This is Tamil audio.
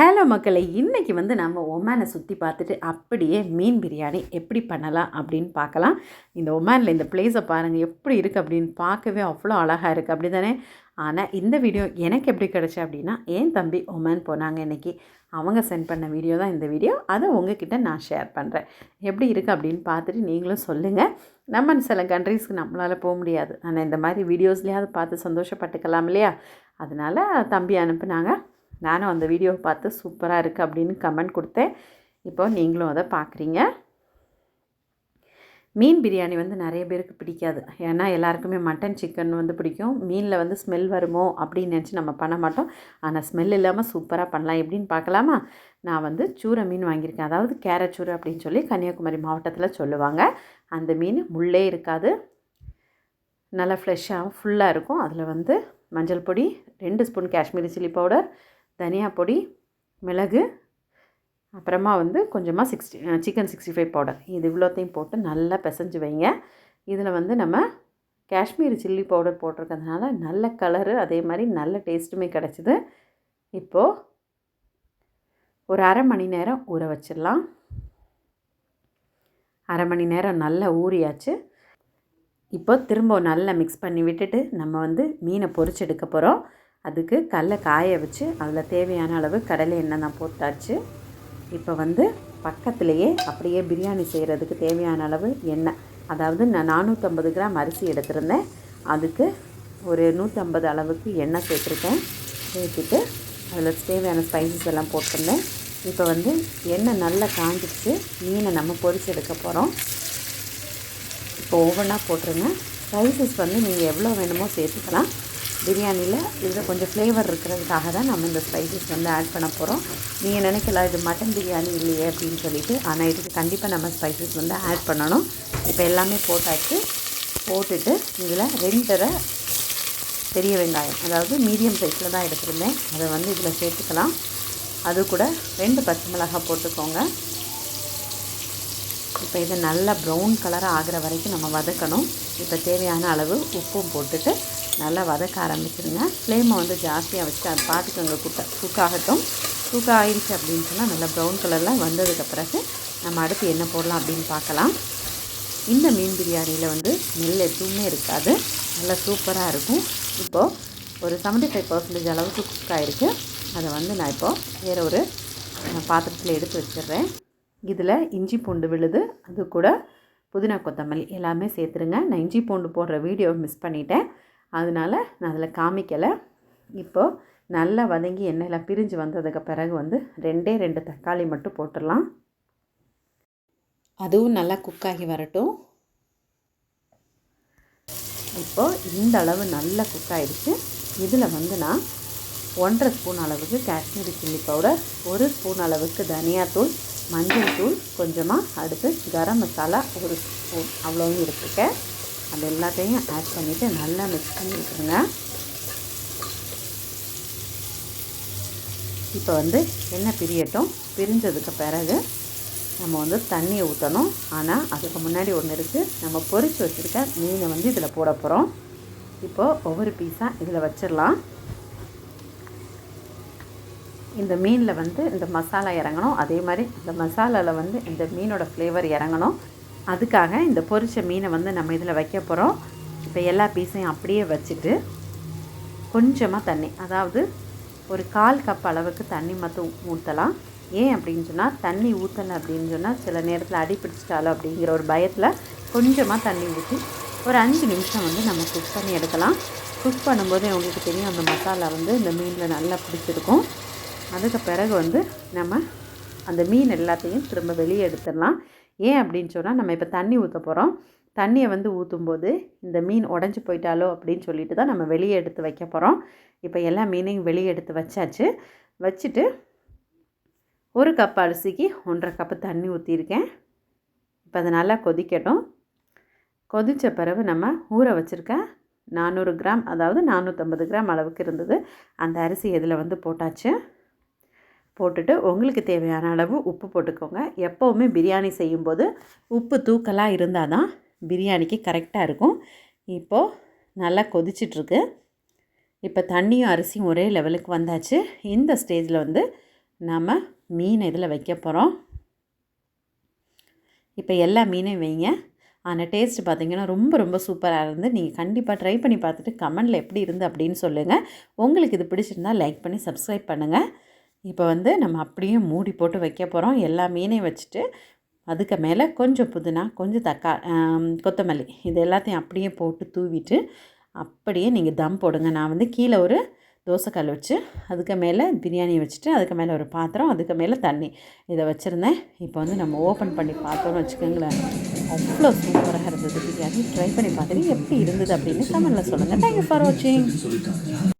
ஹலோ மக்களை இன்றைக்கி வந்து நம்ம ஒமானை சுற்றி பார்த்துட்டு அப்படியே மீன் பிரியாணி எப்படி பண்ணலாம் அப்படின்னு பார்க்கலாம். இந்த ஒமானில் இந்த பிளேஸை பாருங்கள் எப்படி இருக்குது அப்படின்னு பார்க்கவே அவ்வளோ அழகாக இருக்குது அப்படி தானே ஆனால் இந்த வீடியோ எனக்கு எப்படி கிடச்சி அப்படின்னா என் தம்பி ஒமான் போனாங்க இன்றைக்கி அவங்க சென்ட் பண்ண வீடியோ தான் இந்த வீடியோ. அதை உங்ககிட்ட நான் ஷேர் பண்ணுறேன் எப்படி இருக்குது அப்படின்னு பார்த்துட்டு நீங்களும் சொல்லுங்கள் நம்ம சில கண்ட்ரீஸ்க்கு நம்மளால் போக முடியாது. ஆனால் இந்த மாதிரி வீடியோஸ்லேயாவது பார்த்து சந்தோஷப்பட்டுக்கலாம் இல்லையா? அதனால் தம்பி அனுப்புனாங்க. நானும் அந்த வீடியோவை பார்த்து சூப்பராக இருக்குது அப்படின்னு கமெண்ட் கொடுத்தேன். இப்போ நீங்களும் அதை பார்க்குறீங்க. மீன் பிரியாணி வந்து நிறைய பேருக்கு பிடிக்காது. ஏன்னா எல்லாருக்குமே மட்டன் சிக்கன் வந்து பிடிக்கும். மீனில் வந்து ஸ்மெல் வருமோ அப்படின்னு நினச்சி நம்ம பண்ண மாட்டோம். ஆனால் ஸ்மெல் இல்லாமல் சூப்பராக பண்ணலாம். எப்படின்னு பார்க்கலாமா? நான் வந்து சூரை மீன் வாங்கியிருக்கேன். அதாவது கேரச்சூரை அப்படின்னு சொல்லி கன்னியாகுமரி மாவட்டத்தில் சொல்லுவாங்க. அந்த மீன் முள்ளே இருக்காது. நல்லா ஃப்ரெஷ்ஷாகவும் ஃபுல்லாக இருக்கும். அதில் வந்து மஞ்சள் பொடி ரெண்டு ஸ்பூன் காஷ்மீரி சில்லி பவுடர் தனியா பொடி மிளகு அப்புறமா வந்து கொஞ்சமாக sixty chicken sixty five powder இது இவ்வளோத்தையும் போட்டு நல்லா பிசைஞ்சு வைங்க. இதில் வந்து நம்ம காஷ்மீரி சில்லி பவுடர் போட்டிருக்கிறதுனால நல்ல கலரு அதே மாதிரி நல்ல டேஸ்ட்டுமே கிடச்சிது. இப்போது ஒரு அரை மணி நேரம் ஊற வச்சிடலாம். அரை மணி நேரம் நல்லா ஊறியாச்சு. இப்போ திரும்ப நல்லா மிக்ஸ் பண்ணி விட்டுட்டு நம்ம வந்து மீனை பொறிச்செடுக்க எடுக்க போகிறோம் அதுக்கு கடல காய வச்சு அதில் தேவையான அளவு கடலை எண்ணெய் நான் போட்டாச்சு. இப்போ வந்து பக்கத்துலேயே அப்படியே பிரியாணி செய்கிறதுக்கு தேவையான அளவு எண்ணெய். அதாவது நான் நானூற்றம்பது கிராம் அரிசி எடுத்திருந்தேன். அதுக்கு ஒரு நூற்றம்பது அளவுக்கு எண்ணெய் சேர்த்துருக்கேன். சேர்த்துட்டு அதில் தேவையான ஸ்பைசஸ் எல்லாம் போட்டிருந்தேன். இப்போ வந்து எண்ணெய் நல்லா காஞ்சிடுச்சு மீனை நம்ம பொரிச்சு எடுக்க போகிறோம் இப்போ ஒவ்வொன்றா போட்டுருங்க. ஸ்பைசஸ் வந்து நீங்கள் எவ்வளோ வேணுமோ சேர்த்துக்கலாம். பிரியாணியில் இதில் கொஞ்சம் ஃப்ளேவர் இருக்கிறதுக்காக தான் நம்ம இந்த ஸ்பைசஸ் வந்து ஆட் பண்ண போகிறோம் நீங்கள் நினைக்கலாம் இது மட்டன் பிரியாணி இல்லையே அப்படின்னு சொல்லிட்டு ஆனால் இதுக்கு கண்டிப்பாக நம்ம ஸ்பைசஸ் வந்து ஆட் பண்ணணும். இப்போ எல்லாமே போட்டாச்சு. போட்டுட்டு இதில் ரெண்டரை பெரிய வெங்காயம் அதாவது மீடியம் சைஸில் தான் எடுத்துருந்தேன். அதை வந்து இதில் சேர்த்துக்கலாம். அது கூட ரெண்டு பச்சை மிளகாய் போட்டுக்கோங்க. இப்போ இதை நல்லா ப்ரௌன் கலராக ஆகிற வரைக்கும் நம்ம வதக்கணும். இப்போ தேவையான அளவு உப்பும் போட்டுட்டு நல்லா வதக்க ஆரம்பிச்சிருங்க. ஃப்ளேமை வந்து ஜாஸ்தியாக வச்சுட்டு அதை பார்த்துக்கோங்க குக்க குக் ஆகட்டும் குக் ஆகிடுச்சு அப்படின்னு சொன்னால் நல்லா ப்ரௌன் கலரில் வந்ததுக்கு பிறகு நம்ம அடுத்து என்ன போடலாம் அப்படின்னு பார்க்கலாம். இந்த மீன் பிரியாணியில் வந்து நெல் எதுவுமே இருக்காது. நல்லா சூப்பராக இருக்கும். இப்போது ஒரு செவன்ட்டி ஃபைவ் பர்சன்டேஜ் அளவுக்கு குக் ஆகிருக்கு அதை வந்து நான் இப்போது வேறு ஒரு பாத்திரத்தில் எடுத்து வச்சிடுறேன். இதில் இஞ்சி பூண்டு விழுது. அது கூட புதினா கொத்தமல்லி எல்லாமே சேர்த்துருங்க. நான் இஞ்சி பூண்டு போடுற வீடியோ மிஸ் பண்ணிட்டேன். அதனால் நான் அதில் காமிக்கலை. இப்போது நல்லா வதங்கி எண்ணெயில் பிரிஞ்சு வந்ததுக்கு பிறகு வந்து ரெண்டே ரெண்டு தக்காளி மட்டும் போட்டுடலாம். அதுவும் நல்லா குக்காகி வரட்டும். இப்போது இந்த அளவு நல்லா குக் ஆகிடுச்சு இதில் வந்து நான் ஒன்றரை ஸ்பூன் அளவுக்கு காஷ்மீரி சில்லி பவுடர் ஒரு ஸ்பூன் அளவுக்கு தனியாத்தூள் மஞ்சள் தூள் கொஞ்சமாக அடுத்து கரம் மசாலா ஒரு ஸ்பூன். அவ்வளோவும் எடுத்துருக்கேன் அது எல்லாத்தையும் ஆட் பண்ணிவிட்டு நல்லா மிக்ஸ் பண்ணி விட்டுருங்க இப்போ வந்து எண்ணெய் பிரியட்டும். பிரிஞ்சதுக்கு பிறகு நம்ம வந்து தண்ணியை ஊற்றணும் ஆனால் அதுக்கு முன்னாடி ஒன்று இருக்குது நம்ம பொரித்து வச்சுருக்க மீனை வந்து இதில் போட போகிறோம் இப்போது ஒவ்வொரு பீஸாக இதில் வச்சிடலாம். இந்த மீனில் வந்து இந்த மசாலா இறங்கணும். அதே மாதிரி இந்த மசாலாவில் வந்து இந்த மீனோட ஃப்ளேவர் இறங்கணும். அதுக்காக இந்த பொரிச்ச மீனை வந்து நம்ம இதில் வைக்க போகிறோம். இப்போ எல்லா பீஸையும் அப்படியே வச்சுட்டு கொஞ்சமாக தண்ணி அதாவது ஒரு கால் கப் அளவுக்கு தண்ணி மட்டும் ஊற்றலாம். ஏன் அப்படின்னு சொன்னால் தண்ணி ஊற்றலை அப்படின்னு சொன்னால் சில நேரத்தில் அடி பிடிச்சிட்டாலோ அப்படிங்கிற ஒரு பயத்தில் கொஞ்சமாக தண்ணி ஊற்றி ஒரு அஞ்சு நிமிஷம் வந்து நம்ம குக் பண்ணி எடுக்கலாம். குக் பண்ணும்போது உங்களுக்கு தெரியும் அந்த மசாலா வந்து இந்த மீனில் நல்லா பிடிச்சிருக்கும். அதுக்கு பிறகு வந்து நம்ம அந்த மீன் எல்லாத்தையும் திரும்ப வெளியே எடுத்துடலாம். ஏன் அப்படின்னு சொன்னால் நம்ம இப்போ தண்ணி ஊற்ற போகிறோம் தண்ணியை வந்து ஊற்றும்போது இந்த மீன் உடஞ்சி போயிட்டாலோ அப்படின்னு சொல்லிட்டு தான் நம்ம வெளியே எடுத்து வைக்க போகிறோம் இப்போ எல்லா மீனையும் வெளியே எடுத்து வச்சாச்சு. வச்சுட்டு ஒரு கப் அரிசிக்கு ஒன்றரை கப்பு தண்ணி ஊற்றிருக்கேன் இப்போ அதை நல்லா கொதிக்கட்டும். கொதித்த பிறகு நம்ம ஊற வச்சுருக்க நானூறு கிராம் அதாவது நானூற்றம்பது கிராம் அளவுக்கு இருந்தது. அந்த அரிசி இதில் வந்து போட்டாச்சு. போட்டுட்டு உங்களுக்கு தேவையான அளவு உப்பு போட்டுக்கோங்க. எப்போவுமே பிரியாணி செய்யும்போது உப்பு தூக்கலாக இருந்தால் தான் பிரியாணிக்கு கரெக்டாக இருக்கும். இப்போது நல்லா கொதிச்சிட்ருக்கு. இப்போ தண்ணியும் அரிசியும் ஒரே லெவலுக்கு வந்தாச்சு. இந்த ஸ்டேஜில் வந்து நாம் மீன் இதில் வைக்க போகிறோம் இப்போ எல்லா மீனையும் வைங்க. ஆனால் டேஸ்ட்டு பார்த்தீங்கன்னா ரொம்ப ரொம்ப சூப்பராக இருந்து நீங்கள் கண்டிப்பாக ட்ரை பண்ணி பார்த்துட்டு கமெண்டில் எப்படி இருந்து அப்படின்னு சொல்லுங்கள் உங்களுக்கு இது பிடிச்சிருந்தா லைக் பண்ணி சப்ஸ்கிரைப் பண்ணுங்கள் இப்போ வந்து நம்ம அப்படியே மூடி போட்டு வைக்க போகிறோம் எல்லா மீனையும் வச்சுட்டு அதுக்கு மேலே கொஞ்சம் புதினா கொஞ்சம் தக்கா கொத்தமல்லி இது எல்லாத்தையும் அப்படியே போட்டு தூவிட்டு அப்படியே நீங்கள் தம் போடுங்க. நான் வந்து கீழே ஒரு தோசைக்கல் வச்சு அதுக்கு மேலே பிரியாணி வச்சுட்டு அதுக்கு மேலே ஒரு பாத்திரம் அதுக்கு மேலே தண்ணி இதை வச்சுருந்தேன். இப்போ வந்து நம்ம ஓப்பன் பண்ணி பார்த்தோம்னு வச்சுக்கோங்களேன். அவ்வளோ சூப்பராக இருந்தது. பிரியாணி. ட்ரை பண்ணி பார்த்துட்டு எப்படி இருந்தது அப்படின்னு கமெண்டில் சொல்லுங்கள் தேங்க்யூ ஃபார் வாட்சிங்